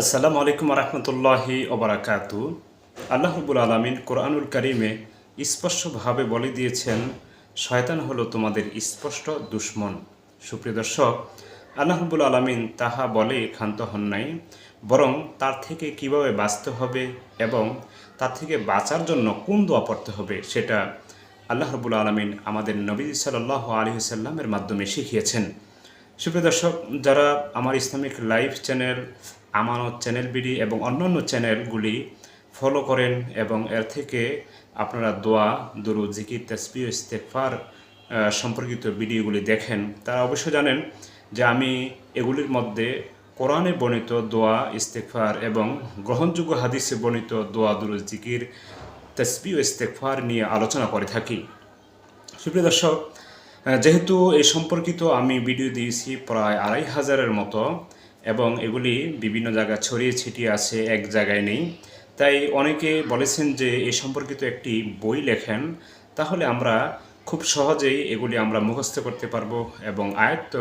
আসসালামু আলাইকুম রহমতুল্লাহি ওবরাকাতু। আল্লাহবুল আলমিন কোরআনুল করিমে স্পষ্টভাবে বলে দিয়েছেন, শয়তান হলো তোমাদের স্পষ্ট দুশ্মন। সুপ্রিয় দর্শক আল্লাহবুল আলমিন তাহা বলে ক্ষান্ত হন নাই, বরং তার থেকে কীভাবে বাঁচতে হবে এবং তার থেকে বাঁচার জন্য কোন দোয়া পড়তে হবে সেটা আল্লাহ রবুল আলমিন আমাদের নবী সাল্লাহ আলী সাল্লামের মাধ্যমে শিখিয়েছেন। সুপ্রিয় দর্শক, যারা আমার Islamic live channel, Amanat channel BD এবং অন্যান্য চ্যানেলগুলি ফলো করেন এবং এর থেকে আপনারা দোয়া দুরু জিকির তসবি ও ইস্তেকফার সম্পর্কিত ভিডিওগুলি দেখেন, তারা অবশ্যই জানেন যে আমি এগুলির মধ্যে কোরআনে বর্ণিত দোয়া ইস্তেকফার এবং গ্রহণযোগ্য হাদিসে বর্ণিত দোয়া দুরু জিকির তসবি ও নিয়ে আলোচনা করে থাকি। সুপ্রিয় দর্শক যেহেতু এই সম্পর্কিত আমি ভিডিও দিয়েছি প্রায় আড়াই হাজারের মতো, এবং এগুলি বিভিন্ন জায়গায় ছড়িয়ে ছিটিয়ে আছে, এক জায়গায় নেই। তাই অনেকে বলেছেন যে এই সম্পর্কিত একটি বই লেখেন, তাহলে আমরা খুব সহজেই এগুলি আমরা মুখস্থ করতে পারব এবং আয়ত্ত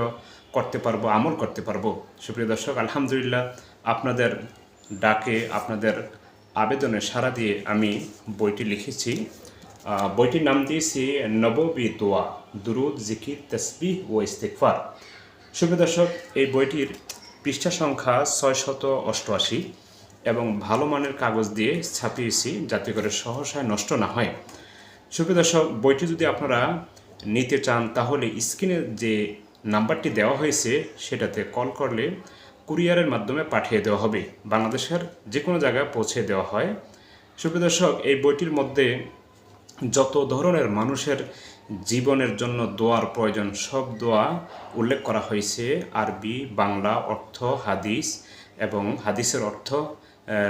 করতে পারব, আমল করতে পারব। সুপ্রিয় দর্শক, আলহামদুলিল্লাহ আপনাদের ডাকে, আপনাদের আবেদনে সাড়া দিয়ে আমি বইটি লিখেছি। বইটির নাম দিয়েছি নববী দোয়া দুরুদ, জিকির, তসবিহ ও ইস্তেকফার সুপ্রিয় দর্শক, এই বইটির পৃষ্ঠা সংখ্যা ছয় শত অষ্টআশি এবং ভালো মানের কাগজ দিয়ে ছাপিয়েছি যাতে করে সহসায় নষ্ট না হয়। সুপ্রিয় দর্শক, বইটি যদি আপনারা নিতে চান, তাহলে স্ক্রিনে যে নাম্বারটি দেওয়া হয়েছে, সেটাতে কল করলে কুরিয়ারের মাধ্যমে পাঠিয়ে দেওয়া হবে। বাংলাদেশের যে কোনো জায়গায় পৌঁছে দেওয়া হয়। সুপ্রিয় দর্শক, এই বইটির মধ্যে যত ধরনের মানুষের জীবনের জন্য দোয়ার প্রয়োজন, সব দোয়া উল্লেখ করা হয়েছে আরবি, বাংলা, অর্থ, হাদিস এবং হাদিসের অর্থ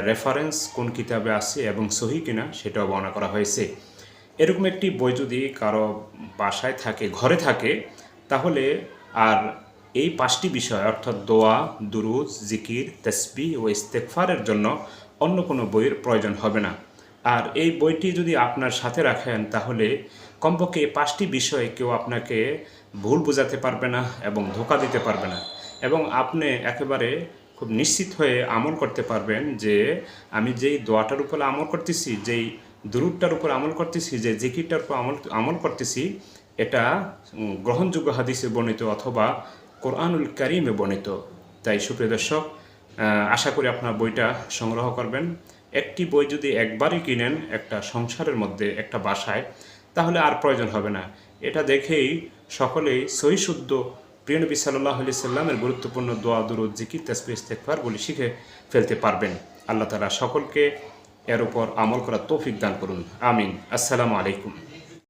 রেফারেন্স কোন কিতাবে আছে এবং সহি কিনা সেটাও বর্ণনা করা হয়েছে। এরকম একটি বই যদি কারও বাসায় থাকে, ঘরে থাকে, তাহলে আর এই পাঁচটি বিষয়, অর্থাৎ দোয়া দুরুজ জিকির তসবি ও ইস্তেকফারের জন্য অন্য কোনো বইয়ের প্রয়োজন হবে না। আর এই বইটি যদি আপনার সাথে রাখেন, তাহলে কমপক্ষে পাঁচটি বিষয়ে কেউ আপনাকে ভুল বোঝাতে পারবে না এবং ধোকা দিতে পারবে না। এবং আপনি একেবারে খুব নিশ্চিত হয়ে আমল করতে পারবেন যে আমি যেই দোয়াটার উপরে আমল করতেছি, যেই দুরুদটার উপর আমল করতেছি, যে জিকিরটার উপর আমল আমল করতেছি, এটা গ্রহণযোগ্য হাদিসে বর্ণিত অথবা কোরআনুল কারিমে বর্ণিত। তাই সুপ্রিয় দর্শক আশা করি আপনার বইটা সংগ্রহ করবেন। একটি বই যদি একবারই কিনেন একটা সংসারের মধ্যে, একটা বাসায়, তাহলে আর প্রয়োজন হবে না। এটা দেখেই সকলেই সহি শুদ্ধ প্রিয় নবী সাল্লাহ আলি সাল্লামের গুরুত্বপূর্ণ দোয়া, দুরুদ, জিকির তেসপি বলে শিখে ফেলতে পারবেন। আল্লাহ তালা সকলকে এর উপর আমল করার তৌফিক দান করুন। আমিন। আসসালামু আলাইকুম।